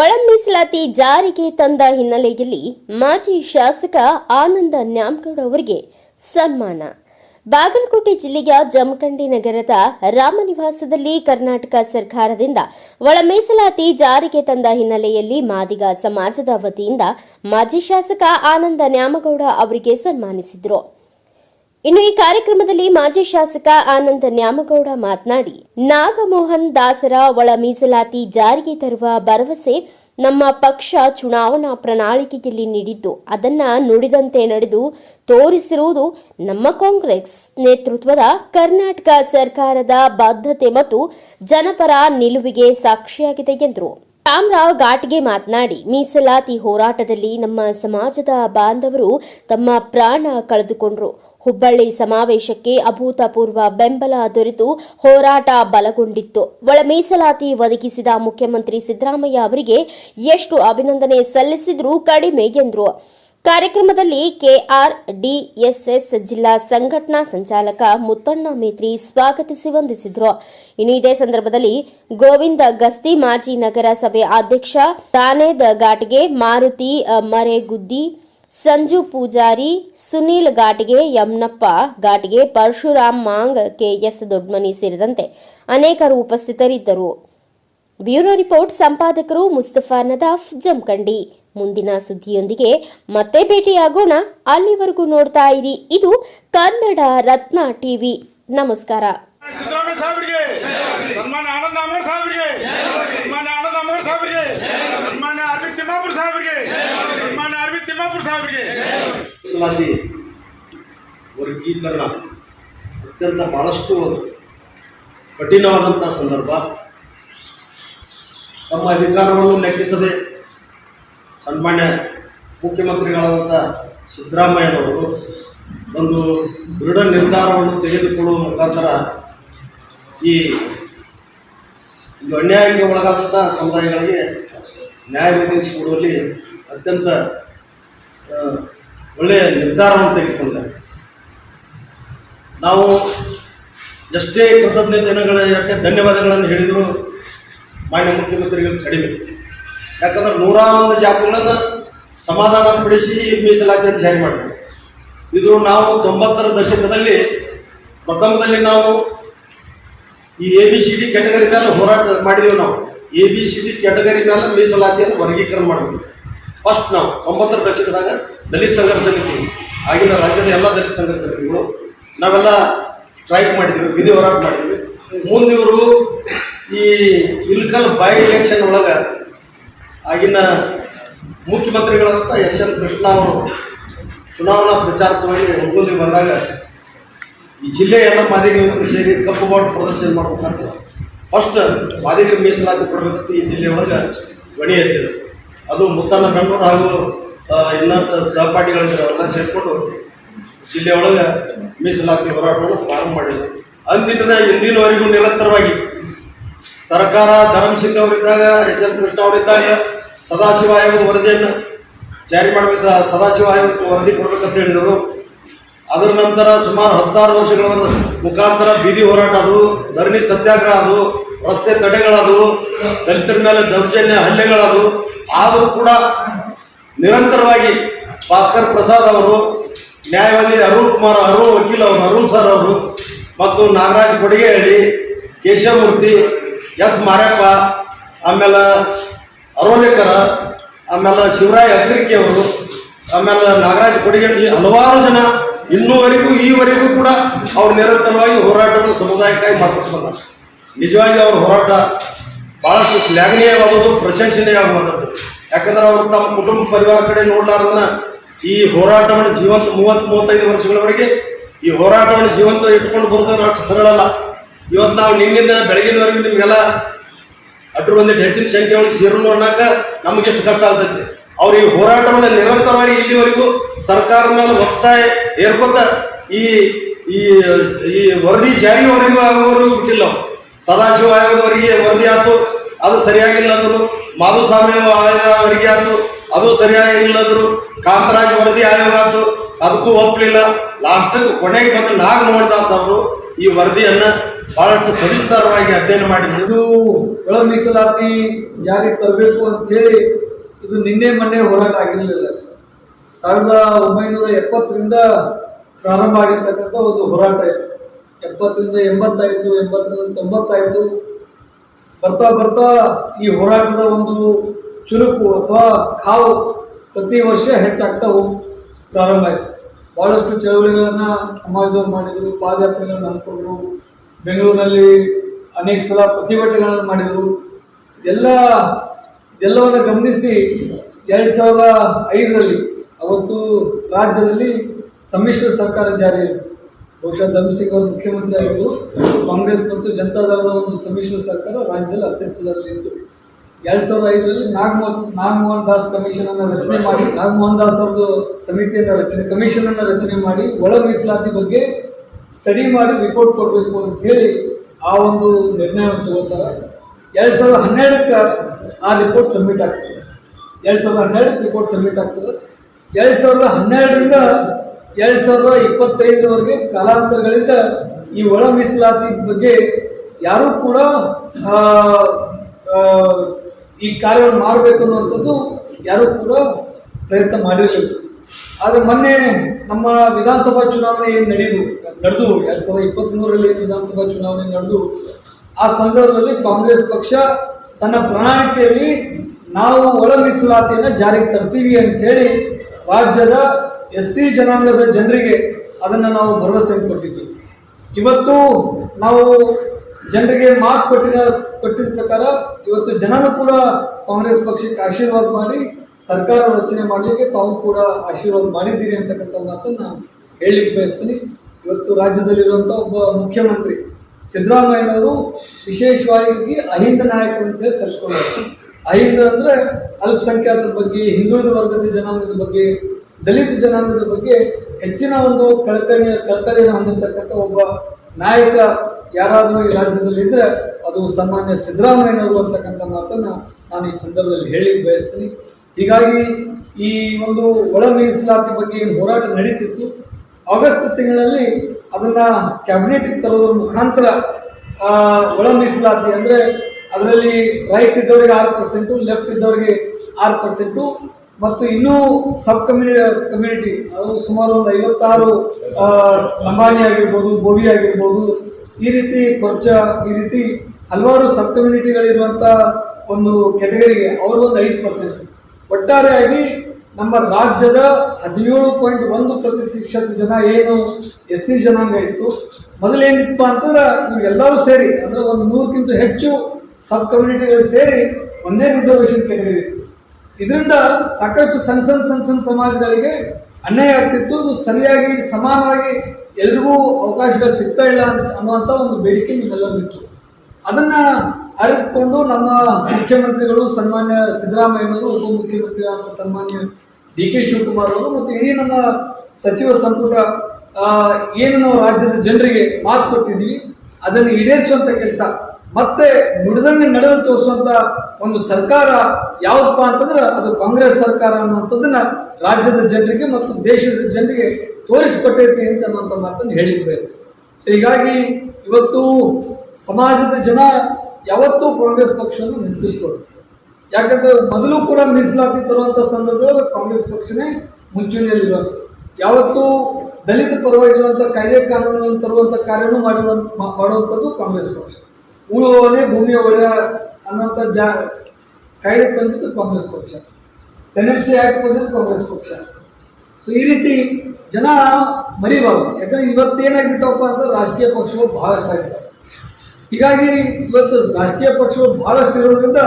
ಒಳ ಮೀಸಲಾತಿ ಜಾರಿಗೆ ತಂದ ಹಿನ್ನೆಲೆಯಲ್ಲಿ ಮಾಜಿ ಶಾಸಕ ಆನಂದ ನ್ಯಾಮಗೌಡ ಅವರಿಗೆ ಸನ್ಮಾನ. ಬಾಗಲಕೋಟೆ ಜಿಲ್ಲೆಯ ಜಮಖಂಡಿ ನಗರದ ರಾಮನಿವಾಸದಲ್ಲಿ ಕರ್ನಾಟಕ ಸರ್ಕಾರದಿಂದ ಒಳ ಮೀಸಲಾತಿ ಜಾರಿಗೆ ತಂದ ಹಿನ್ನೆಲೆಯಲ್ಲಿ ಮಾದಿಗ ಸಮಾಜದ ವತಿಯಿಂದ ಮಾಜಿ ಶಾಸಕ ಆನಂದ ನ್ಯಾಮಗೌಡ ಅವರಿಗೆ ಸನ್ಮಾನಿಸಿದರು. ಇನ್ನು ಈ ಕಾರ್ಯಕ್ರಮದಲ್ಲಿ ಮಾಜಿ ಶಾಸಕ ಆನಂದ ನ್ಯಾಮಗೌಡ ಮಾತನಾಡಿ, ನಾಗಮೋಹನ್ ದಾಸರ ಒಳ ಮೀಸಲಾತಿ ಜಾರಿಗೆ ತರುವ ಭರವಸೆ ನಮ್ಮ ಪಕ್ಷ ಚುನಾವಣಾ ಪ್ರಣಾಳಿಕೆಯಲ್ಲಿ ನೀಡಿದ್ದು, ಅದನ್ನ ನುಡಿದಂತೆ ನಡೆದು ತೋರಿಸಿರುವುದು ನಮ್ಮ ಕಾಂಗ್ರೆಸ್ ನೇತೃತ್ವದ ಕರ್ನಾಟಕ ಸರ್ಕಾರದ ಬದ್ಧತೆ ಮತ್ತು ಜನಪರ ನಿಲುವಿಗೆ ಸಾಕ್ಷಿಯಾಗಿದೆ ಎಂದರು. ರಾಮರಾವ್ ಘಾಟ್ಗೆ ಮಾತನಾಡಿ, ಮೀಸಲಾತಿ ಹೋರಾಟದಲ್ಲಿ ನಮ್ಮ ಸಮಾಜದ ಬಾಂಧವರು ತಮ್ಮ ಪ್ರಾಣ ಕಳೆದುಕೊಂಡರು. ಹುಬ್ಬಳ್ಳಿ ಸಮಾವೇಶಕ್ಕೆ ಅಭೂತಪೂರ್ವ ಬೆಂಬಲ ದೊರೆತು ಹೋರಾಟ ಬಲಗೊಂಡಿತ್ತು. ಒಳ ಮೀಸಲಾತಿ ಒದಗಿಸಿದ ಮುಖ್ಯಮಂತ್ರಿ ಸಿದ್ದರಾಮಯ್ಯ ಅವರಿಗೆ ಎಷ್ಟು ಅಭಿನಂದನೆ ಸಲ್ಲಿಸಿದ್ರೂ ಕಡಿಮೆ ಎಂದರು. ಕಾರ್ಯಕ್ರಮದಲ್ಲಿ ಕೆಆರ್ ಡಿಎಸ್ಎಸ್ ಜಿಲ್ಲಾ ಸಂಘಟನಾ ಸಂಚಾಲಕ ಮುತ್ತಣ್ಣ ಮೇತ್ರಿ ಸ್ವಾಗತಿಸಿ ವಂದಿಸಿದ್ರು. ಇನ್ನು ಇದೇ ಸಂದರ್ಭದಲ್ಲಿ ಗೋವಿಂದ ಗಸ್ತಿ ಮಾಜಿ ನಗರಸಭೆ ಅಧ್ಯಕ್ಷ ತಾನೇದ ಘಾಟ್ಗೆ ಮಾರುತಿ ಮರೆಗುದ್ದಿ ಸಂಜು ಪೂಜಾರಿ ಸುನೀಲ್ ಘಾಟ್ಗೆ, ಯಮ್ನಪ್ಪ ಘಾಟ್ಗೆ, ಪರಶುರಾಮ್ ಮಾಂಗ್ ಕೆಎಸ್ ದೊಡ್ಮನಿ ಸೇರಿದಂತೆ ಅನೇಕರು ಉಪಸ್ಥಿತರಿದ್ದರು. ಬ್ಯೂರೋ ರಿಪೋರ್ಟ್ ಸಂಪಾದಕರು ಮುಸ್ತಫಾ ನದಾಫ್ ಜಮ್ಕಂಡಿ ಮುಂದಿನ ಸುದ್ದಿಯೊಂದಿಗೆ ಮತ್ತೆ ಭೇಟಿಯಾಗೋಣ. ಅಲ್ಲಿವರೆಗೂ ನೋಡ್ತಾ ಇರಿ. ಇದು ಕನ್ನಡ ರತ್ನ ಟಿವಿ. ನಮಸ್ಕಾರ. ಸನ್ಮಾನ್ಯ ತಿಮ್ಮಾಪುರ ಸಾಹೇಬ್ರಿಗೆ. ಮೀಸಲಾತಿ ವರ್ಗೀಕರಣ ಅತ್ಯಂತ ಬಹಳಷ್ಟು ಕಠಿಣವಾದಂಥ ಸಂದರ್ಭ. ತಮ್ಮ ಅಧಿಕಾರವನ್ನು ಲೆಕ್ಕಿಸದೆ ಸನ್ಮಾನ್ಯ ಮುಖ್ಯಮಂತ್ರಿಗಳಾದಂಥ ಸಿದ್ದರಾಮಯ್ಯನವರು ಒಂದು ದೃಢ ನಿರ್ಧಾರವನ್ನು ತೆಗೆದುಕೊಳ್ಳುವ ಮುಖಾಂತರ ಈ ಒಂದು ಅನ್ಯಾಯಕ್ಕೆ ಒಳಗಾದಂಥ ಸಮುದಾಯಗಳಿಗೆ ನ್ಯಾಯ ಒದಗಿಸಿಕೊಡುವಲ್ಲಿ ಅತ್ಯಂತ ಒಳ್ಳೆಯ ನಿರ್ಧಾರವನ್ನು ತೆಗೆದುಕೊಂಡಿದ್ದಾರೆ ನಾವು ಎಷ್ಟೇ ಕೃತಜ್ಞ ಜನಗಳ ಯಾಕೆ ಧನ್ಯವಾದಗಳನ್ನು ಹೇಳಿದರೂ ಮಾನ್ಯ ಮುಖ್ಯಮಂತ್ರಿಗಳು ಕಡಿಮೆ. ಯಾಕಂದ್ರೆ ನೂರ ಒಂದು ಜಾತಿಗಳನ್ನು ಸಮಾಧಾನ ಪಡಿಸಿ ಮೀಸಲಾತಿಯನ್ನು ಜಾರಿ ಮಾಡಿದ್ರು. ಇದು ನಾವು ತೊಂಬತ್ತರ ದಶಕದಲ್ಲಿ, ಪ್ರಥಮದಲ್ಲಿ ನಾವು ಈ A B C D category ಮೇಲೆ ಹೋರಾಟ ಮಾಡಿದೆವು ನಾವು. A B C D category ಮೇಲೆ ಮೀಸಲಾತಿಯನ್ನು ವರ್ಗೀಕರಣ ಮಾಡಬೇಕು ಫಸ್ಟ್ ನಾವು ತೊಂಬತ್ತರ ದಶಕದಾಗ ದಲಿತ ಸಂಘರ್ಷ ಸಮಿತಿ, ಆಗಿನ ರಾಜ್ಯದ ಎಲ್ಲ ದಲಿತ ಸಂಘರ್ಷ ಸಮಿತಿಗಳು, ನಾವೆಲ್ಲ ಸ್ಟ್ರೈಕ್ ಮಾಡಿದ್ವಿ ವಿಧಿ ಹೋರಾಟ ಮಾಡಿದ್ವಿ. ಮುಂದಿವರು ಈ ಇಲ್ಕಲ್ ಬೈ ಎಲೆಕ್ಷನ್ ಒಳಗೆ ಆಗಿನ ಮುಖ್ಯಮಂತ್ರಿಗಳಂತ ಎಸ್ ಎನ್ ಕೃಷ್ಣ ಅವರು ಚುನಾವಣಾ ಪ್ರಚಾರಕವಾಗಿ ಹುಡುಗಂದಿಗೆ ಬಂದಾಗ ಈ ಜಿಲ್ಲೆಯ ಎಲ್ಲ ಮಾದಿಗರು ಸೇರಿ ಕಪ್ಪು ಬಾಟ್ ಪ್ರದರ್ಶನ ಮಾಡ್ಬೇಕಂತ ಫಸ್ಟ್ ಮಾದಿಗರು ಮೀಸಲಾತಿ ಕೊಡಬೇಕಂತ ಈ ಜಿಲ್ಲೆಯೊಳಗೆ ಗಣಿ ಎತ್ತಿದೆ ಅದು ಮುತ್ತನ ಬೆಂಗಳೂರು ಹಾಗೂ ಇನ್ನೊಂದು ಇನ್ನಷ್ಟು ಸಹಪಾಠಿಗಳಿದ್ರು ಜಿಲ್ಲೆ ಸೇರಿಕೊಂಡು ಜಿಲ್ಲೆಯೊಳಗೆ ಮೀಸಲಾತಿ ಹೋರಾಟವನ್ನು ಪ್ರಾರಂಭ ಮಾಡಿದ್ರು. ಅಂದಿನ ಇಂದಿನವರೆಗೂ ನಿರಂತರವಾಗಿ ಸರ್ಕಾರ ಧರ್ಮಸಿಂಗ್ ಅವರಿದ್ದಾಗ ಎಚ್ ಎನ್ ಕೃಷ್ಣ ಅವರಿದ್ದಾಗ ಸದಾಶಿವ ಆಯೋಗದ ವರದಿಯನ್ನು ಜಾರಿ ಮಾಡಬೇಕು, ಸದಾಶಿವ ಆಯೋಗಕ್ಕೆ ವರದಿ ಕೊಡಬೇಕಂತ ಹೇಳಿದರು. ಅದರ ನಂತರ ಸುಮಾರು ಹತ್ತಾರು ವರ್ಷಗಳ ಮುಖಾಂತರ ಬೀದಿ ಹೋರಾಟ ಅದು, ಧರಣಿ ಸತ್ಯಾಗ್ರಹ ಅದು, ರಸ್ತೆ ತಡೆಗಳದು, ದಲಿತರ ಮೇಲೆ ದೌರ್ಜನ್ಯ ಹಲ್ಲೆಗಳದು. ಆದರೂ ಕೂಡ ನಿರಂತರವಾಗಿ ಭಾಸ್ಕರ್ ಪ್ರಸಾದ್ ಅವರು, ನ್ಯಾಯವಾದಿ ಅರುಣ್ ಕುಮಾರ್ ಅರುಣ್ ವಕೀಲ ಅವರು ಅರುಣ್ ಸರ್ ಅವರು ಮತ್ತು ನಾಗರಾಜ್ ಕೊಡಿಗೆಹಳ್ಳಿ, ಕೇಶವಮೂರ್ತಿ, ಎಸ್ ಮಾರಪ್ಪ, ಆಮೇಲೆ ಅರೋಲೇಕರ ಆಮೇಲೆ ಶಿವರಾಯ್ ಅಗ್ರಿಕೆ ಅವರು, ಆಮೇಲೆ ನಾಗರಾಜ್ ಕೊಡಿಗೆಹಳ್ಳಿ ಹಲವಾರು ಜನ ಇನ್ನೂವರೆಗೂ, ಈವರೆಗೂ ಕೂಡ ಅವ್ರು ನಿರಂತರವಾಗಿ ಹೋರಾಟವನ್ನು ಸಮುದಾಯಕ್ಕಾಗಿ ಮಾಡ್ಕೊಂಡು ಬಂದ ನಿಜವಾಗಿ ಅವ್ರ ಹೋರಾಟ ಬಹಳಷ್ಟು ಶ್ಲಾಘನೀಯವಾದದ್ದು, ಪ್ರಶಂಸನೀಯವಾದದ್ದು. ಯಾಕಂದ್ರೆ ಅವರು ತಮ್ಮ ಕುಟುಂಬ ಪರಿವಾರ ಕಡೆ ನೋಡಲಾರ್ದನ್ನ ಈ ಹೋರಾಟವನ್ನು ಜೀವಂತ ಮೂವತ್ತು, ಮೂವತ್ತೈದು ವರ್ಷಗಳವರೆಗೆ ಈ ಹೋರಾಟವನ್ನು ಜೀವಂತ ಇಟ್ಕೊಂಡು ಬರೋದು ಅಷ್ಟು ಸರಳ ಅಲ್ಲ. ಇವತ್ತು ನಾವು ನಿನ್ನಿಂದ ಬೆಳಗಿನವರೆಗೂ ನಿಮಗೆಲ್ಲ ಅಟ್ರು ಒಂದಿಟ್ಟು ಹೆಚ್ಚಿನ ಸಂಖ್ಯೆ ಒಳಗೆ ಸೇರಲು ಅನ್ನೋಕೆ ನಮ್ಗೆ ಎಷ್ಟು ಕಷ್ಟ ಆಗ್ತೈತೆ. ಅವ್ರು ಈ ಹೋರಾಟವನ್ನು ನಿರಂತರವಾಗಿ ಇಲ್ಲಿವರೆಗೂ ಸರ್ಕಾರ ಮೇಲೆ ಒತ್ತಾಯ ಏರ್ಪಟ್ಟ ಈ ಈ ಈ ವರದಿ ಜಾರಿಯವರೆಗೂ ಆಗುವವರೆಗೂ ಬಿಟ್ಟಿಲ್ಲ. ಸದಾಶಿವ ಆಯೋಗದವರಿಗೆ ವರದಿ ಆಯ್ತು, ಅದು ಸರಿಯಾಗಿಲ್ಲ ಅಂದ್ರು. ಮಾಧುಸ್ವಾಮಿ ಆಯೋಗವರಿಗೆ ಆಯ್ತು, ಅದು ಸರಿಯಾಗಿಲ್ಲ ಅಂದ್ರು. ಕಾಂತರಾಜ್ ವರದಿ ಆಯೋಗ ಆಯ್ತು, ಅದಕ್ಕೂ ಒಪ್ಪಲಿಲ್ಲ ಲಾಸ್ಟ್ ಕೊನೆಗೆ ಬಂದು ನಾಗ ನೋಡಿದಾಸ್ ಅವರು ಈ ವರದಿಯನ್ನ ಬಹಳಷ್ಟು ಸವಿಸ್ತಾರವಾಗಿ ಅಧ್ಯಯನ ಇದು ಒಳ ಮೀಸಲಾತಿ ಜಾರಿಗೆ ತರಬೇಕು ಅಂತ ಹೇಳಿ ಇದು ನಿನ್ನೆ ಮೊನ್ನೆ ಹೋರಾಟ ಆಗಿರಲಿಲ್ಲ. ಸಾವಿರದ ಒಂಬೈನೂರ ಎಪ್ಪತ್ತರಿಂದ ಪ್ರಾರಂಭ ಆಗಿರ್ತಕ್ಕಂಥ ಒಂದು ಹೋರಾಟ ಇದೆ. ಎಪ್ಪತ್ತರಿಂದ ಎಂಬತ್ತಾಯಿತು ಎಂಬತ್ತರಿಂದ ತೊಂಬತ್ತಾಯಿತು ಬರ್ತಾ ಬರ್ತಾ ಈ ಹೋರಾಟದ ಒಂದು ಚುರುಕು ಅಥವಾ ಕಾವು ಪ್ರತಿ ವರ್ಷ ಹೆಚ್ಚಾಗ್ತಾ ಪ್ರಾರಂಭ ಆಯಿತು. ಭಾಳಷ್ಟು ಚಳವಳಿಗಳನ್ನು ಸಮಾಜದವ್ರು ಮಾಡಿದರು, ಪಾದಯಾತ್ರೆಗಳನ್ನು ಹಮ್ಮಿಕೊಂಡ್ರು, ಬೆಂಗಳೂರಿನಲ್ಲಿ ಅನೇಕ ಸಲ ಪ್ರತಿಭಟನೆಗಳನ್ನು ಮಾಡಿದರು. ಎಲ್ಲ ಎಲ್ಲವನ್ನು ಗಮನಿಸಿ ಎರಡು ಸಾವಿರದ ಐದರಲ್ಲಿ ಅವತ್ತು ರಾಜ್ಯದಲ್ಲಿ ಸಮ್ಮಿಶ್ರ ಸರ್ಕಾರ ಜಾರಿಯಾಯಿತು ಬಹುಶಃ ಧರ್ಮಸಿಂಗ್ ಅವರು ಮುಖ್ಯಮಂತ್ರಿ ಆಗಿದ್ದರು ಕಾಂಗ್ರೆಸ್ ಮತ್ತು ಜನತಾದಳದ ಒಂದು ಸಮ್ಮಿಶ್ರ ಸರ್ಕಾರ ರಾಜ್ಯದಲ್ಲಿ ಅಸ್ತಿತ್ವದಲ್ಲಿತ್ತು ಎರಡು ಸಾವಿರದ ಐದರಲ್ಲಿ ನಾಗಮೋಹನ್ ನಾಗಮೋಹನ್ ದಾಸ್ ಕಮಿಷನನ್ನು ರಚನೆ ಮಾಡಿ, ನಾಗಮೋಹನ್ ದಾಸ್ ಅವರದು ಸಮಿತಿಯನ್ನು ರಚನೆ ಕಮಿಷನನ್ನು ರಚನೆ ಮಾಡಿ ಒಳ ಮೀಸಲಾತಿ ಬಗ್ಗೆ ಸ್ಟಡಿ ಮಾಡಿ ರಿಪೋರ್ಟ್ ಕೊಡಬೇಕು ಅಂತ ಹೇಳಿ ಆ ಒಂದು ನಿರ್ಣಯವನ್ನು ತಗೋತಾರೆ. ಎರಡು ಸಾವಿರದ ಹನ್ನೆರಡಕ್ಕೆ ಆ ರಿಪೋರ್ಟ್ ಸಬ್ಮಿಟ್ ಆಗ್ತದೆ. ಎರಡು ಸಾವಿರದ ಹನ್ನೆರಡಕ್ಕೆ ರಿಪೋರ್ಟ್ ಸಬ್ಮಿಟ್ ಆಗ್ತದೆ. ಎರಡು ಸಾವಿರದ ಹನ್ನೆರಡರಿಂದ ಎರಡು ಸಾವಿರದ ಇಪ್ಪತ್ತೈದರವರೆಗೆ ಕಾಲಾಂತರಗಳಿಂದ ಈ ಒಳ ಮೀಸಲಾತಿ ಬಗ್ಗೆ ಯಾರೂ ಕೂಡ ಈ ಕಾರ್ಯವನ್ನು ಮಾಡಬೇಕು ಅನ್ನುವಂಥದ್ದು ಯಾರೂ ಕೂಡ ಪ್ರಯತ್ನ ಮಾಡಿರಲಿಲ್ಲ. ಆದರೆ ಮೊನ್ನೆ ನಮ್ಮ ವಿಧಾನಸಭಾ ಚುನಾವಣೆ ಏನು ನಡೆದು ನಡೆದು ಎರಡು ಸಾವಿರದ ಇಪ್ಪತ್ತ್ಮೂರರಲ್ಲಿ ವಿಧಾನಸಭಾ ಚುನಾವಣೆ ನಡೆದು ಆ ಸಂದರ್ಭದಲ್ಲಿ ಕಾಂಗ್ರೆಸ್ ಪಕ್ಷ ತನ್ನ ಪ್ರಣಾಳಿಕೆಯಲ್ಲಿ ನಾವು ಒಳ ಮೀಸಲಾತಿಯನ್ನು ಜಾರಿಗೆ ತರ್ತೀವಿ ಹೇಳಿ ರಾಜ್ಯದ ಎಸ್ ಸಿ ಜನಾಂಗದ ಜನರಿಗೆ ಅದನ್ನು ನಾವು ಭರವಸೆ ಕೊಟ್ಟಿದ್ವಿ. ಇವತ್ತು ನಾವು ಜನರಿಗೆ ಮಾತು ಕೊಟ್ಟಿದ ಕೊಟ್ಟಿದ ಪ್ರಕಾರ ಇವತ್ತು ಜನರು ಕೂಡ ಕಾಂಗ್ರೆಸ್ ಪಕ್ಷಕ್ಕೆ ಆಶೀರ್ವಾದ ಮಾಡಿ, ಸರ್ಕಾರ ರಚನೆ ಮಾಡಲಿಕ್ಕೆ ತಾವು ಕೂಡ ಆಶೀರ್ವಾದ ಮಾಡಿದ್ದೀರಿ ಅಂತಕ್ಕಂಥ ಮಾತನ್ನು ಹೇಳಲಿಕ್ಕೆ ಬಯಸ್ತೀನಿ. ಇವತ್ತು ರಾಜ್ಯದಲ್ಲಿರುವಂಥ ಒಬ್ಬ ಮುಖ್ಯಮಂತ್ರಿ ಸಿದ್ದರಾಮಯ್ಯನವರು ವಿಶೇಷವಾಗಿ ಅಹಿಂದ ನಾಯಕರು ಅಂತ ಹೇಳಿ ಕರೆಸ್ಕೊಂಡಾರೆ ಅಹಿಂದ ಅಂದರೆ ಅಲ್ಪಸಂಖ್ಯಾತರ ಬಗ್ಗೆ, ಹಿಂದುಳಿದ ವರ್ಗದ ಜನಾಂಗದ ಬಗ್ಗೆ, ದಲಿತ ಜನಾಂಗದ ಬಗ್ಗೆ ಹೆಚ್ಚಿನ ಒಂದು ಕಳಕಳಿ, ಕಳಕಳಿಯನ್ನು ಹೊಂದಿರತಕ್ಕಂಥ ಒಬ್ಬ ನಾಯಕ ಯಾರಾದರೂ ಈ ರಾಜ್ಯದಲ್ಲಿ ಇದ್ರೆ ಅದು ಸನ್ಮಾನ್ಯ ಸಿದ್ದರಾಮಯ್ಯನವರು ಅಂತಕ್ಕಂಥ ಮಾತನ್ನ ನಾನು ಈ ಸಂದರ್ಭದಲ್ಲಿ ಹೇಳಿ ಬಯಸ್ತೀನಿ. ಹೀಗಾಗಿ ಈ ಒಂದು ಒಳ ಮೀಸಲಾತಿ ಬಗ್ಗೆ ಏನು ಹೋರಾಟ ನಡೀತಿತ್ತು, ಆಗಸ್ಟ್ ತಿಂಗಳಲ್ಲಿ ಅದನ್ನ ಕ್ಯಾಬಿನೆಟ್ ತರೋದ್ರ ಮುಖಾಂತರ ಒಳ ಮೀಸಲಾತಿ ಅಂದರೆ ಅದರಲ್ಲಿ ರೈಟ್ ಇದ್ದವರಿಗೆ ಆರು ಪರ್ಸೆಂಟು ಲೆಫ್ಟ್ ಇದ್ದವರಿಗೆ ಆರು ಪರ್ಸೆಂಟು ಮತ್ತು ಇನ್ನೂ ಸಬ್ ಕಮ್ಯುನಿ ಕಮ್ಯುನಿಟಿ ಅದು ಸುಮಾರು ಒಂದು ಐವತ್ತಾರು ಲಂಬಾಣಿ ಆಗಿರ್ಬೋದು, ಬೋವಿ ಆಗಿರ್ಬೋದು, ಈ ರೀತಿ ಕೊರ್ಚ, ಈ ರೀತಿ ಹಲವಾರು ಸಬ್ ಕಮ್ಯುನಿಟಿಗಳಿರುವಂಥ ಒಂದು ಕೆಟಗರಿಗೆ ಅವರು ಒಂದು ಐದು ಪರ್ಸೆಂಟ್ ಒಟ್ಟಾರೆಯಾಗಿ ನಮ್ಮ ರಾಜ್ಯದ ಹದಿನೇಳು ಪಾಯಿಂಟ್ ಒಂದು ಪ್ರತಿಶತ ಜನ ಏನು ಎಸ್ ಸಿ ಜನಾಂಗ ಇತ್ತು. ಮೊದಲೇನಿಪ್ಪ ಅಂತಂದ್ರೆ ಇವೆಲ್ಲರೂ ಸೇರಿ, ಅಂದ್ರೆ ಒಂದು ನೂರಕ್ಕಿಂತ ಹೆಚ್ಚು ಸಬ್ ಕಮ್ಯುನಿಟಿಗಳು ಸೇರಿ ಒಂದೇ ರಿಸರ್ವೇಷನ್ ಇತ್ತು ಇದರಿಂದ ಸಾಕಷ್ಟು ಸಣ್ಣ ಸಣ್ಣ ಸಣ್ಣ ಸಣ್ಣ ಸಮಾಜಗಳಿಗೆ ಅನ್ಯಾಯ ಆಗ್ತಿತ್ತು. ಅದು ಸರಿಯಾಗಿ ಸಮಾನವಾಗಿ ಎಲ್ರಿಗೂ ಅವಕಾಶಗಳು ಸಿಗ್ತಾ ಇಲ್ಲ ಅಂತ ಅನ್ನುವಂಥ ಒಂದು ಬೇಡಿಕೆ ನಿಮ್ಮೆಲ್ಲರಿಗಿತ್ತು ಅದನ್ನ ಅರಿತುಕೊಂಡು ನಮ್ಮ ಮುಖ್ಯಮಂತ್ರಿಗಳು, ಸನ್ಮಾನ್ಯ ಸಿದ್ದರಾಮಯ್ಯನವರು ಉಪಮುಖ್ಯಮಂತ್ರಿಗಳಾದ ಸನ್ಮಾನ್ಯ ಡಿ ಕೆ ಶಿವಕುಮಾರ್ ಅವರು ಮತ್ತು ಇಡೀ ನಮ್ಮ ಸಚಿವ ಸಂಪುಟ ಏನು ನಾವು ರಾಜ್ಯದ ಜನರಿಗೆ ಮಾತು ಕೊಟ್ಟಿದ್ದೀವಿ. ಅದನ್ನು ಈಡೇರಿಸುವಂಥ ಕೆಲಸ, ಮತ್ತೆ ನುಡಿದಂಗೆ ನಡೆದು ತೋರಿಸುವಂತ ಒಂದು ಸರ್ಕಾರ ಯಾವುದಪ್ಪ ಅಂತಂದ್ರೆ ಅದು ಕಾಂಗ್ರೆಸ್ ಸರ್ಕಾರ ಅನ್ನುವಂಥದ್ದನ್ನು ರಾಜ್ಯದ ಜನರಿಗೆ ಮತ್ತು ದೇಶದ ಜನರಿಗೆ ತೋರಿಸಿಕೊಟ್ಟೈತಿ ಅಂತ ಅನ್ನುವಂಥ ಮಾತನ್ನು ಹೇಳಿ ಸೊ ಹೀಗಾಗಿ ಇವತ್ತು ಸಮಾಜದ ಜನ ಯಾವತ್ತೂ ಕಾಂಗ್ರೆಸ್ ಪಕ್ಷವನ್ನು ನಿಂತಿಸ್ಕೊಳ್ತಾರೆ ಯಾಕಂದ್ರೆ ಮೊದಲು ಕೂಡ ಮೀಸಲಾತಿ ತರುವಂಥ ಸಂದರ್ಭದಲ್ಲಿ ಕಾಂಗ್ರೆಸ್ ಪಕ್ಷನೇ ಮುಂಚೂಣಿಯಲ್ಲಿರುವಂಥದ್ದು. ಯಾವತ್ತೂ ದಲಿತ ಪರವಾಗಿರುವಂಥ ಕಾಯ್ದೆ ಕಾನೂನು ತರುವಂಥ ಕಾರ್ಯನೂ ಮಾಡಿರುವ ಮಾಡುವಂಥದ್ದು ಕಾಂಗ್ರೆಸ್ ಪಕ್ಷ. ಉಳುವವನೇ ಭೂಮಿಯ ಒಡೆಯ ಅನ್ನೋಂಥ ಜಾ ಕಾಯ್ದೆ ತಂದಿದ್ದು ಕಾಂಗ್ರೆಸ್ ಪಕ್ಷ. ಟೆನೆನ್ಸಿ ಆ್ಯಕ್ಟ್ ಬಂದಿದ್ದು ಕಾಂಗ್ರೆಸ್ ಪಕ್ಷ. ಸೊ ಈ ರೀತಿ ಜನ ಮರಿಬಾರ್ದು. ಯಾಕಂದ್ರೆ ಇವತ್ತೇನಾಗ್ಬಿಟ್ಟವಪ್ಪ ಅಂತ ರಾಜಕೀಯ ಪಕ್ಷಗಳು ಬಹಳಷ್ಟು ಆಗಿದ್ದಾವೆ ಹೀಗಾಗಿ ಇವತ್ತು ರಾಜಕೀಯ ಪಕ್ಷಗಳು ಬಹಳಷ್ಟು ಇರೋದ್ರಿಂದ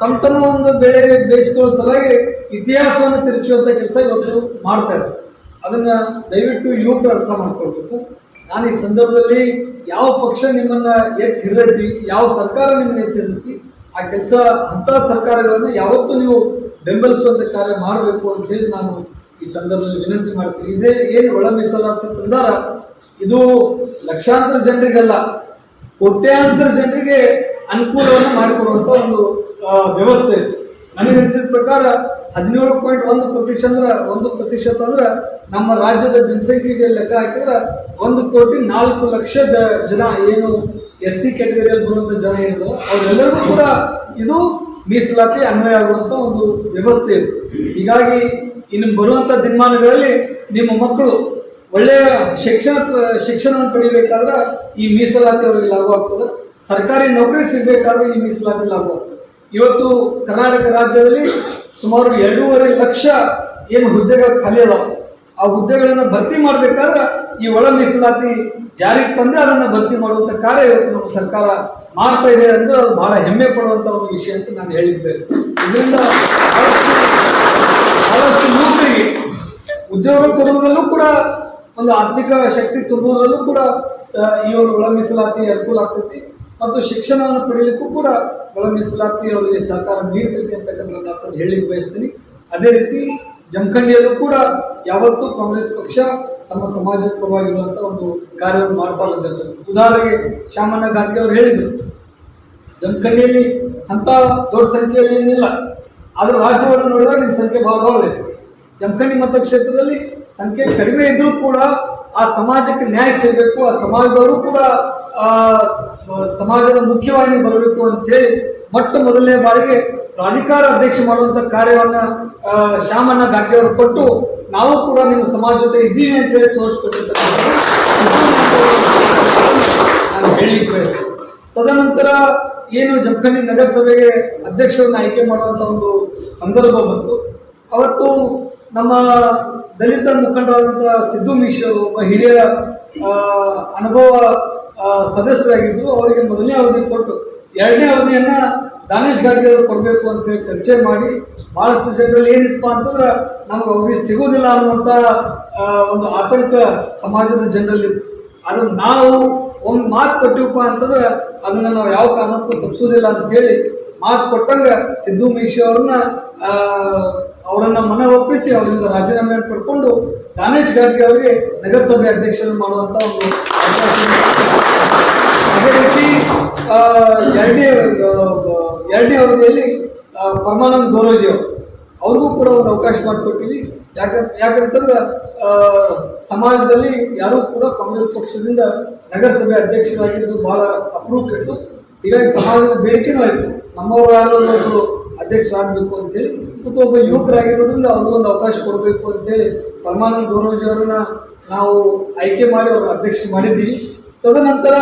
ತಮ್ಮ ತಮ್ಮ ಒಂದು ಬೆಳೆಗೆ ಬೇಯಿಸ್ಕೊಳ್ಳೋ ಸಲುವಾಗಿ ಇತಿಹಾಸವನ್ನು ತಿರುಚುವಂಥ ಕೆಲಸ ಇವತ್ತು ಮಾಡ್ತಾ ಇದೆ ಅದನ್ನ ದಯವಿಟ್ಟು ಯುವಕರು ಅರ್ಥ ಮಾಡ್ಕೊಳ್ಬೇಕು. ನಾನು ಈ ಸಂದರ್ಭದಲ್ಲಿ ಯಾವ ಪಕ್ಷ ನಿಮ್ಮನ್ನು ಎತ್ತಿ ಹಿಡಿದೈತಿ ಯಾವ ಸರ್ಕಾರ ನಿಮ್ಮನ್ನು ಎತ್ತಿ ಹಿಡಿದೈತಿ ಆ ಕೆಲಸ ಅಂಥ ಸರ್ಕಾರಗಳನ್ನು ಯಾವತ್ತೂ ನೀವು ಬೆಂಬಲಿಸುವಂಥ ಕಾರ್ಯ ಮಾಡಬೇಕು ಅಂತ ಹೇಳಿ ನಾನು ಈ ಸಂದರ್ಭದಲ್ಲಿ ವಿನಂತಿ ಮಾಡ್ತೀನಿ. ಇದೇ ಏನು ಒಳ ಮೀಸಲಾತಿ ತಂದಾರ, ಇದು ಲಕ್ಷಾಂತರ ಜನರಿಗಲ್ಲ ಕೋಟ್ಯಾಂತರ ಜನರಿಗೆ ಅನುಕೂಲವನ್ನು ಮಾಡಿಕೊಡುವಂಥ ಒಂದು ವ್ಯವಸ್ಥೆ ಇದೆ. ನನಗೆ ಅನಿಸಿದ ಪ್ರಕಾರ ಹದಿನೇಳು ಪಾಯಿಂಟ್ ಒಂದು ಪ್ರತಿಶತ ಅಂದ್ರೆ, ಒಂದು ಪ್ರತಿಶತ ಅಂದ್ರೆ ನಮ್ಮ ರಾಜ್ಯದ ಜನಸಂಖ್ಯೆಗೆ ಲೆಕ್ಕ ಹಾಕಿದ್ರೆ ಒಂದು ಕೋಟಿ ನಾಲ್ಕು ಲಕ್ಷ ಜ, ಜನ ಏನು ಎಸ್ ಸಿ ಕ್ಯಾಟಗರಿಯಲ್ಲಿ ಬರುವಂಥ ಜನ ಏನಿದೆ ಅವರೆಲ್ಲರಿಗೂ ಕೂಡ ಇದು ಮೀಸಲಾತಿ ಅನ್ವಯ ಆಗುವಂಥ ಒಂದು ವ್ಯವಸ್ಥೆ ಇದೆ. ಹೀಗಾಗಿ ಇನ್ನು ಬರುವಂಥ ದಿನಮಾನಗಳಲ್ಲಿ ನಿಮ್ಮ ಮಕ್ಕಳು ಒಳ್ಳೆಯ ಶಿಕ್ಷಣ, ಶಿಕ್ಷಣವನ್ನು ಪಡಿಬೇಕಾದ್ರೆ ಈ ಮೀಸಲಾತಿ ಅವರಿಗೆ ಲಾಭ ಆಗ್ತದೆ. ಸರ್ಕಾರಿ ನೌಕರಿ ಸಿಗಬೇಕಾದ್ರೆ ಈ ಮೀಸಲಾತಿ ಲಾಭ ಆಗ್ತದೆ. ಇವತ್ತು ಕರ್ನಾಟಕ ರಾಜ್ಯದಲ್ಲಿ ಸುಮಾರು ಎರಡೂವರೆ ಲಕ್ಷ ಏನು ಹುದ್ದೆಗಳು ಖಾಲಿ ಅದಾವ. ಆ ಹುದ್ದೆಗಳನ್ನು ಭರ್ತಿ ಮಾಡಬೇಕಾದ್ರೆ ಈ ಒಳ ಮೀಸಲಾತಿ ಜಾರಿಗೆ ತಂದೆ ಅದನ್ನು ಭರ್ತಿ ಮಾಡುವಂಥ ಕಾರ್ಯ ಇವತ್ತು ನಮ್ಮ ಸರ್ಕಾರ ಮಾಡ್ತಾ ಇದೆ ಅಂದ್ರೆ ಅದು ಬಹಳ ಹೆಮ್ಮೆ ಪಡುವಂಥ ಒಂದು ವಿಷಯ ಅಂತ ನಾನು ಹೇಳಿದ್ದೆ ಇದರಿಂದ ಬಹಳಷ್ಟು ಯುವಕರಿಗೆ ಉದ್ಯೋಗ ಕೊಡುವುದರಲ್ಲೂ ಕೂಡ ಒಂದು ಆರ್ಥಿಕ ಶಕ್ತಿ ತುಂಬುವುದರಲ್ಲೂ ಕೂಡ ಈ ಒಂದು ಒಳ ಮೀಸಲಾತಿ ಅನುಕೂಲ ಆಗ್ತೈತಿ. ಮತ್ತು ಶಿಕ್ಷಣವನ್ನು ಪಡೆಯಲಿಕ್ಕೂ ಕೂಡ ಒಳ ಮೀಸಲಾತಿ ಅವರಿಗೆ ಸಹಕಾರ ನೀಡ್ತೈತಿ ಅಂತಕ್ಕಂಥ ನಾನು ಬಯಸ್ತೀನಿ. ಅದೇ ರೀತಿ ಜಮಖಂಡಿಯಲ್ಲೂ ಕೂಡ ಯಾವತ್ತೂ ಕಾಂಗ್ರೆಸ್ ಪಕ್ಷ ತಮ್ಮ ಸಮಾಜದ ಪರವಾಗಿರುವಂಥ ಒಂದು ಕಾರ್ಯವನ್ನು ಮಾಡ್ತಾ ಉದಾಹರಣೆಗೆ ಶ್ಯಾಮಣ್ಣ ಘಾಟ್ಗೆ ಅವರು ಹೇಳಿದರು, ಜಮಖಂಡಿಯಲ್ಲಿ ಅಂತ ದೊಡ್ಡ ಸಂಖ್ಯೆಯಲ್ಲಿ ಏನಿಲ್ಲ, ಆದ್ರೆ ರಾಜ್ಯವನ್ನು ನೋಡಿದಾಗ ನಿಮ್ಮ ಸಂಖ್ಯೆ ಬಹಳ ದೊಡ್ಡದಿದೆ ಜಮಖಂಡಿ ಮತಕ್ಷೇತ್ರದಲ್ಲಿ ಸಂಖ್ಯೆ ಕಡಿಮೆ ಇದ್ರೂ ಕೂಡ ಆ ಸಮಾಜಕ್ಕೆ ನ್ಯಾಯ ಸಿಗಬೇಕು, ಆ ಸಮಾಜದವರು ಕೂಡ ಆ ಸಮಾಜದ ಮುಖ್ಯವಾಹಿನಿ ಬರಬೇಕು ಅಂತ ಹೇಳಿ ಮೊಟ್ಟ ಮೊದಲನೇ ಬಾರಿಗೆ ಪ್ರಾಧಿಕಾರ ಅಧ್ಯಕ್ಷ ಮಾಡುವಂತ ಕಾರ್ಯವನ್ನ ಶ್ಯಾಮಣ್ಣ ಘಾಟಿಯವರು ಕೊಟ್ಟು ನಾವು ಕೂಡ ನಿಮ್ಮ ಸಮಾಜ ಜೊತೆ ಇದ್ದೀವಿ ಅಂತ ಹೇಳಿ ತೋರಿಸ್ಕೊಟ್ಟಿರ್ತಕ್ಕಂಥದ್ದು. ತದನಂತರ ಏನು ಜಮಖಂಡಿ ನಗರಸಭೆಗೆ ಅಧ್ಯಕ್ಷರನ್ನ ಆಯ್ಕೆ ಮಾಡುವಂತ ಒಂದು ಸಂದರ್ಭ ಬಂತು. ಅವತ್ತು ನಮ್ಮ ದಲಿತ ಮುಖಂಡರಾದಂಥ ಸಿದ್ದು ಮಿಶ್ರ ಒಬ್ಬ ಹಿರಿಯ ಅನುಭವ ಸದಸ್ಯರಾಗಿದ್ದರು ಅವರಿಗೆ ಮೊದಲನೇ ಅವಧಿ ಕೊಟ್ಟು ಎರಡನೇ ಅವಧಿಯನ್ನ ದಾನೇಶ್ ಘಾಟ್ಗೆ ಅವರು ಕೊಡಬೇಕು ಅಂತ ಹೇಳಿ ಚರ್ಚೆ ಮಾಡಿ ಬಹಳಷ್ಟು ಜನರಲ್ಲಿ ಏನಿತ್ತಪ್ಪ ಅಂತಂದ್ರೆ ನಮ್ಗೆ ಅವಧಿ ಸಿಗೋದಿಲ್ಲ ಅನ್ನುವಂಥ ಒಂದು ಆತಂಕ ಸಮಾಜದ ಜನರಲ್ಲಿತ್ತು. ಅದು ನಾವು ಒಂದು ಮಾತು ಕೊಟ್ಟಿವಪ್ಪ ಅಂತಂದ್ರೆ ಅದನ್ನ ನಾವು ಯಾವ ಕಾರಣಕ್ಕೂ ತಪ್ಪಿಸೋದಿಲ್ಲ ಅಂತ ಹೇಳಿ ಮಾತು ಕೊಟ್ಟಂಗೆ ಸಿದ್ದು ಮೀಶಿ ಅವ್ರನ್ನ ಅವರನ್ನ ಮನ ಒಪ್ಪಿಸಿ ಅವರಿಂದ ರಾಜೀನಾಮೆ ಪಡ್ಕೊಂಡು ದಾನೇಶ್ ಘಾಟ್ಗೆ ಅವರಿಗೆ ನಗರಸಭೆ ಅಧ್ಯಕ್ಷರು ಮಾಡುವಂತ ಒಂದು ಅದೇ ರೀತಿ ಎರ್ ಎರಡನೇ ಅವಧಿಯಲ್ಲಿ ಪರಮಾನಂದ್ ಗೋರೋಜಿ ಅವರು. ಅವ್ರಿಗೂ ಕೂಡ ಒಂದು ಅವಕಾಶ ಮಾಡಿಕೊಟ್ಟಿವಿ. ಯಾಕಂತ, ಯಾಕಂತಂದ್ರೆ ಸಮಾಜದಲ್ಲಿ ಯಾರೂ ಕೂಡ ಕಾಂಗ್ರೆಸ್ ಪಕ್ಷದಿಂದ ನಗರಸಭೆ ಅಧ್ಯಕ್ಷರಾಗಿದ್ದು ಬಹಳ ಅಪರೂಪ ಇತ್ತು. ಹೀಗಾಗಿ ಸಮಾಜದ ಬೇಡಿಕೆನೂ ಆಯಿತು. ನಮ್ಮವರು ಯಾರೋ ಒಬ್ಬರು ಅಧ್ಯಕ್ಷರಾಗಬೇಕು ಅಂತೇಳಿ ಮತ್ತು ಒಬ್ಬ ಯುವಕರಾಗಿರೋದ್ರಿಂದ ಅವ್ರಿಗೊಂದು ಅವಕಾಶ ಕೊಡಬೇಕು ಅಂತೇಳಿ ಪರಮಾನಂದ ಗೌರವಜಿಯವರನ್ನ ನಾವು ಆಯ್ಕೆ ಮಾಡಿ ಅವರ ಅಧ್ಯಕ್ಷ ಮಾಡಿದ್ದೀವಿ. ತದನಂತರ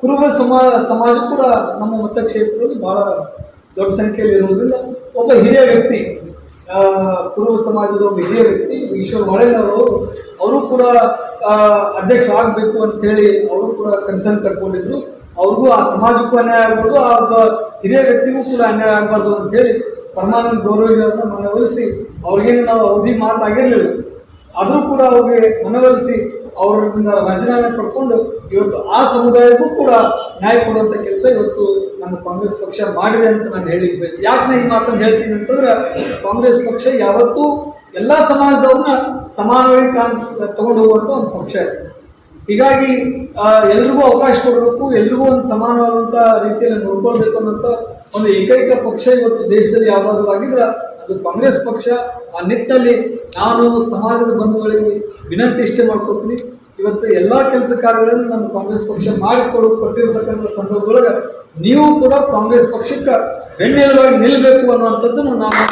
ಕುರುಬ ಸಮಾ, ಸಮಾಜ ಕೂಡ ನಮ್ಮ ಮತಕ್ಷೇತ್ರದಲ್ಲಿ ಬಹಳ ದೊಡ್ಡ ಸಂಖ್ಯೆಯಲ್ಲಿ ಇರುವುದರಿಂದ ಒಬ್ಬ ಹಿರಿಯ ವ್ಯಕ್ತಿ ಕುರುಬ ಸಮಾಜದ ಒಬ್ಬ ಹಿರಿಯ ವ್ಯಕ್ತಿ, ಈಶ್ವರ್ ಮಳೆಯವರು ಅವರು ಕೂಡ ಅಧ್ಯಕ್ಷ ಆಗಬೇಕು ಅಂತ ಹೇಳಿ ಅವರು ಕೂಡ ಕನ್ಸರ್ನ್ ಕಟ್ಕೊಂಡಿದ್ರು. ಅವ್ರಿಗೂ ಆ ಸಮಾಜಕ್ಕೂ ಅನ್ಯಾಯ ಆಗ್ಬೋದು, ಆ ಒಬ್ಬ ಹಿರಿಯ ವ್ಯಕ್ತಿಗೂ ಕೂಡ ಅನ್ಯಾಯ ಆಗ್ಬಾರ್ದು ಅಂತ ಹೇಳಿ ಪರಮಾನಂದ ಗೌರವಿಗಳನ್ನ ಮನವೊಲಿಸಿ ಅವ್ರಿಗೇನು ನಾವು ಅವಧಿ ಮಾತಾಗಿರಲಿಲ್ಲ ಆದರೂ ಕೂಡ ಅವ್ರಿಗೆ ಮನವೊಲಿಸಿ ಅವರಿಂದ ರಾಜೀನಾಮೆ ಪಡ್ಕೊಂಡು ಇವತ್ತು ಆ ಸಮುದಾಯಕ್ಕೂ ಕೂಡ ನ್ಯಾಯ ಕೊಡುವಂಥ ಕೆಲಸ ಇವತ್ತು ನಮ್ಮ ಕಾಂಗ್ರೆಸ್ ಪಕ್ಷ ಮಾಡಿದೆ ಅಂತ ನಾನು ಹೇಳಿಕ್ ಬಯಸ್ತೀನಿ ಯಾಕೆ ನಾನು ಈ ಮಾತನ್ನು ಹೇಳ್ತೀನಿ ಅಂತಂದ್ರೆ, ಕಾಂಗ್ರೆಸ್ ಪಕ್ಷ ಯಾವತ್ತೂ ಎಲ್ಲ ಸಮಾಜದವ್ರನ್ನ ಸಮಾನವಾಗಿ ಕಾನ್ ತಗೊಂಡು ಹೋಗುವಂಥ ಒಂದು ಪಕ್ಷ ಇದೆ. ಹೀಗಾಗಿ ಎಲ್ರಿಗೂ ಅವಕಾಶ ಕೊಡಬೇಕು, ಎಲ್ರಿಗೂ ಒಂದು ಸಮಾನವಾದಂಥ ರೀತಿಯಲ್ಲಿ ನೋಡ್ಕೊಳ್ಬೇಕು ಅನ್ನೋಂಥ ಒಂದು ಏಕೈಕ ಪಕ್ಷ ಇವತ್ತು ದೇಶದಲ್ಲಿ ಯಾವುದಾದ್ರೂ ಆಗಿದ್ರೆ ಅದು ಕಾಂಗ್ರೆಸ್ ಪಕ್ಷ. ಆ ನಿಟ್ಟಿನಲ್ಲಿ ನಾನು ಸಮಾಜದ ಬಂಧುಗಳಿಗೆ ವಿನಂತಿ ಇಷ್ಟೇ ಮಾಡ್ಕೊತೀನಿ. ಇವತ್ತು ಎಲ್ಲ ಕೆಲಸ ಕಾರ್ಯಗಳನ್ನು ನಮ್ಮ ಕಾಂಗ್ರೆಸ್ ಪಕ್ಷ ಮಾಡಿಕೊಡು, ಕೊಟ್ಟಿರ್ತಕ್ಕಂಥ ಸಂದರ್ಭದೊಳಗೆ ನೀವು ಕೂಡ ಕಾಂಗ್ರೆಸ್ ಪಕ್ಷಕ್ಕೆ ಬೆನ್ನೆಲುಬಾಗಿ ನಿಲ್ಲಬೇಕು ಅನ್ನುವಂಥದ್ದನ್ನು ನಾನು